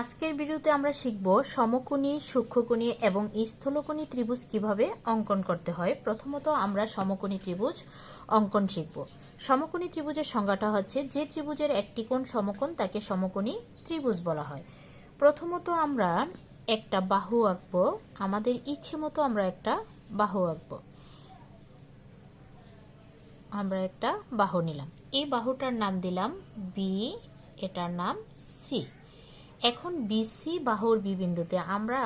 আজকের ভিডিওতে আমরা শিখব সমকোণী, সূক্ষ্মকোণী এবং স্থূলকোণী ত্রিভুজ কীভাবে অঙ্কন করতে হয়। প্রথমত আমরা সমকোণী ত্রিভুজ অঙ্কন শিখব। সমকোণী ত্রিভুজের সংজ্ঞাটা হচ্ছে যে ত্রিভুজের একটি কোণ সমকোণ তাকে সমকোণী ত্রিভুজ বলা হয়। প্রথমত আমরা একটা বাহু আঁকবো, আমাদের ইচ্ছে মতো আমরা একটা বাহু আঁকবো। আমরা একটা বাহু নিলাম। এই বাহুটার নাম দিলাম বি এটার নাম সি এখন বিসি বাহুর বিবিন্দুতে আমরা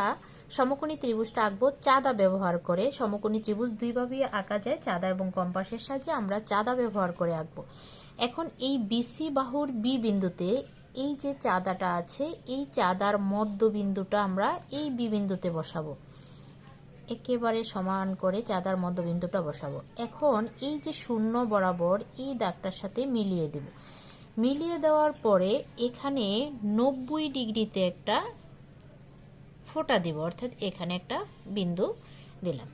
সমকোণী ত্রিভুজটা আঁকবো চাঁদা ব্যবহার করে। সমকোণী ত্রিভুজ দুইভাবেই আঁকা যায়, চাঁদা এবং কম্পাসের সাহায্যে আমরা চাঁদা ব্যবহার করে আঁকবো। এখন এই বিসি বাহুর বি বিন্দুতে এই যে চাঁদাটা আছে, এই চাঁদার মধ্যবিন্দুটা আমরা এই বি বিন্দুতে বসাবো। একেবারে সমান করে চাঁদার মধ্যবিন্দুটা বসাবো। এখন এই যে শূন্য বরাবর এই দাগটার সাথে মিলিয়ে দেব। মিলিয়ে দেওয়ার পরে এখানে নব্বই ডিগ্রিতে একটা ফোঁটা দিব, অর্থাৎ এখানে একটা বিন্দু দিলাম।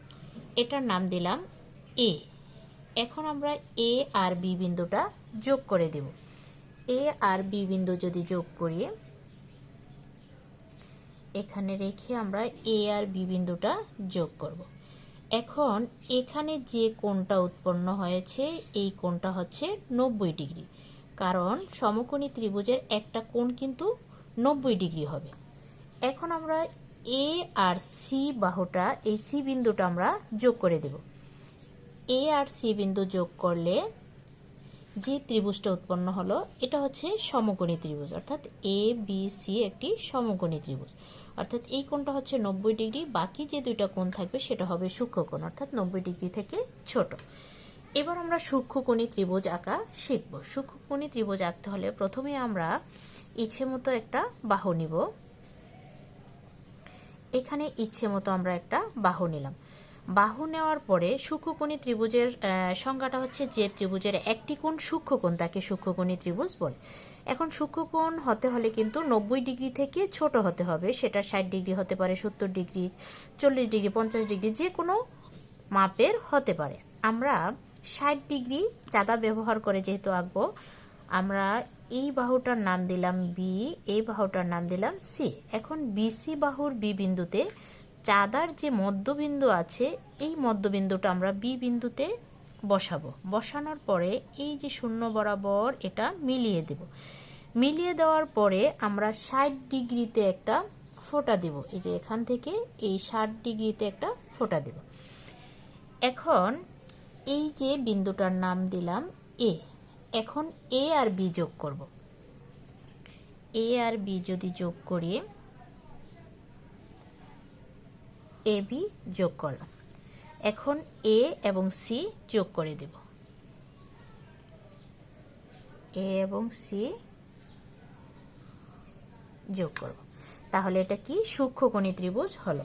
এটার নাম দিলাম এ এখন আমরা এ আর বি বিন্দুটা যোগ করে দেব। এ আর বি বিন্দু যদি যোগ করি, এখানে রেখে আমরা এ আর বি বিন্দুটা যোগ করব। এখন এখানে যে কোণটা উৎপন্ন হয়েছে, এই কোণটা হচ্ছে নব্বই ডিগ্রি। কারণ সমকোণী ত্রিভুজের একটা কোণ কিন্তু নব্বই ডিগ্রি হবে। এখন আমরা এ আর সি বাহুটা, এই সি বিন্দুটা আমরা যোগ করে দেব। এ আর সি বিন্দু যোগ করলে যে ত্রিভুজটা উৎপন্ন হলো, এটা হচ্ছে সমকোণী ত্রিভুজ। অর্থাৎ এ বি সি একটি সমকোণী ত্রিভুজ। অর্থাৎ এই কোণটা হচ্ছে নব্বই ডিগ্রি, বাকি যে দুইটা কোণ থাকবে সেটা হবে সূক্ষ্ম কোণ, অর্থাৎ নব্বই ডিগ্রি থেকে ছোট। এবার আমরা সূক্ষ্মকোণী ত্রিভুজ আঁকা শিখব। সূক্ষ্মকোণী ত্রিভুজ আঁকতে হলে প্রথমে আমরা ইচ্ছে মতো একটা বাহু নিব। এখানে ইচ্ছে মতো আমরা একটা বাহু নিলাম। বাহু নেওয়ার পরে সূক্ষ্মকোণী ত্রিভুজের সংজ্ঞাটা হচ্ছে যে ত্রিভুজের একটি কোণ সূক্ষ্মকোণ তাকে সূক্ষ্মকোণী ত্রিভুজ বলে। এখন সূক্ষ্মকোণ হতে হলে কিন্তু নব্বই ডিগ্রি থেকে ছোট হতে হবে। সেটা ষাট ডিগ্রি হতে পারে, সত্তর ডিগ্রি, চল্লিশ ডিগ্রি, পঞ্চাশ ডিগ্রি যে কোনো মাপের হতে পারে। আমরা ষাট ডিগ্রি চাঁদা ব্যবহার করে যেহেতু আঁকবো, আমরা এই বাহুটার নাম দিলাম বি এই বাহুটার নাম দিলাম সি এখন বিসি বাহুর বি বিন্দুতে চাঁদার যে মধ্যবিন্দু আছে, এই মধ্যবিন্দুটা আমরা বি বিন্দুতে বসাবো। বসানোর পরে এই যে শূন্য বরাবর এটা মিলিয়ে দেব। মিলিয়ে দেওয়ার পরে আমরা ষাট ডিগ্রিতে একটা ফোঁটা দেব। এই যে এখান থেকে এই ষাট ডিগ্রিতে একটা ফোঁটা দেব। এখন এই যে বিন্দুটার নাম দিলাম এ, এখন এ আর বি যোগ করব। এ আর বি যদি যোগ করি, এ বি যোগ করলাম। এখন এ এবং সি যোগ করে দেব। এ এবং সি যোগ করব। তাহলে এটা কি? সূক্ষ্মকোণী ত্রিভুজ হলো।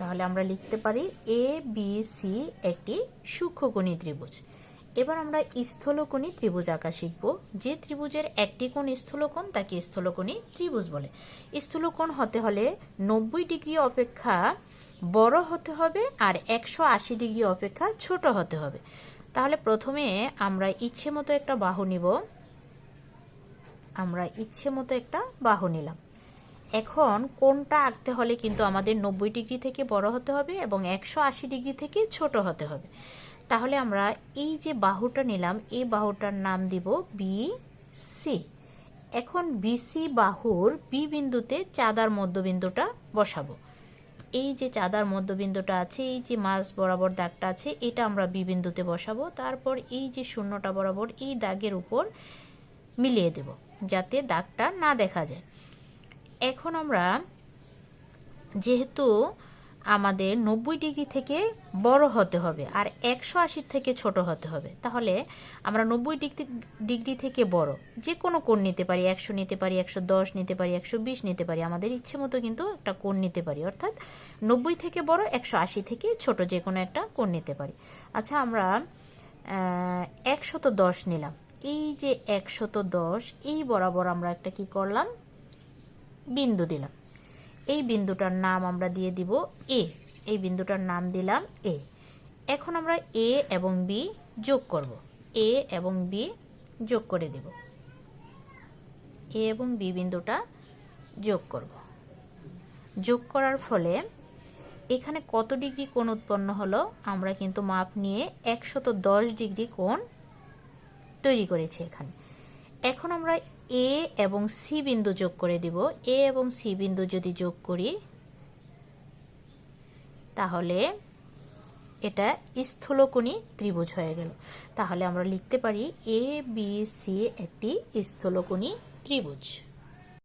তাহলে আমরা লিখতে পারি এ বি সি একটি সূক্ষ্মকোণী ত্রিভুজ। এবার আমরা স্থূলকোণী ত্রিভুজ আঁকা শিখব। যে ত্রিভুজের একটি কোণ স্থলকোণ, তাকে স্থূলকোণী ত্রিভুজ বলে। স্থূলকোণ হতে হলে নব্বই ডিগ্রি অপেক্ষা বড় হতে হবে আর একশো আশি ডিগ্রি অপেক্ষা ছোট হতে হবে। তাহলে প্রথমে আমরা ইচ্ছে মতো একটা বাহু নিব। আমরা ইচ্ছে মতো একটা বাহু নিলাম। এখন কোনটা আঁকতে হলে কিন্তু আমাদের নব্বই ডিগ্রি থেকে বড় হতে হবে এবং একশো আশি ডিগ্রি থেকে ছোট হতে হবে। তাহলে আমরা এই যে বাহুটা নিলাম, এই বাহুটার নাম দিব বি সি। এখন বিসি বাহুর বি বিন্দুতে চাঁদার মধ্যবিন্দুটা বসাবো। এই যে চাঁদার মধ্যবিন্দুটা আছে, এই যে মাছ বরাবর দাগটা আছে, এটা আমরা বি বিন্দুতে বসাবো। তারপর এই যে শূন্যটা বরাবর এই দাগের উপর মিলিয়ে দেব, যাতে দাগটা না দেখা যায়। এখন আমরা যেহেতু আমাদের নব্বই ডিগ্রি থেকে বড় হতে হবে আর একশো আশির থেকে ছোট হতে হবে, তাহলে আমরা নব্বই ডিগ্রি ডিগ্রি থেকে বড়। যে কোনো কোণ নিতে পারি, একশো নিতে পারি, একশো দশ নিতে পারি, একশো বিশ নিতে পারি, আমাদের ইচ্ছে মতো কিন্তু একটা কোণ নিতে পারি। অর্থাৎ নব্বই থেকে বড়, একশো আশি থেকে ছোট যে কোনো একটা কোণ নিতে পারি। আচ্ছা আমরা একশত দশ নিলাম। এই যে একশত দশ, এই বরাবর আমরা একটা কি করলাম? বিন্দু দিলাম। এই বিন্দুটার নাম আমরা দিয়ে দিব এ এই বিন্দুটার নাম দিলাম এ এখন আমরা এ এবং বি যোগ করব। এ এবং বি যোগ করে দেব। এ এবং বি বিন্দুটা যোগ করব। যোগ করার ফলে এখানে কত ডিগ্রি কোণ উৎপন্ন হলো আমরা কিন্তু মাপ নিয়ে একশত ডিগ্রি কোণ তৈরি করেছি এখানে। এখন আমরা এ এবং সি বিন্দু যোগ করে দিব। এ এবং সি বিন্দু যদি যোগ করি, তাহলে এটা স্থূলকোণী ত্রিভুজ হয়ে গেল। তাহলে আমরা লিখতে পারি এ বি সি একটি স্থূলকোণী ত্রিভুজ।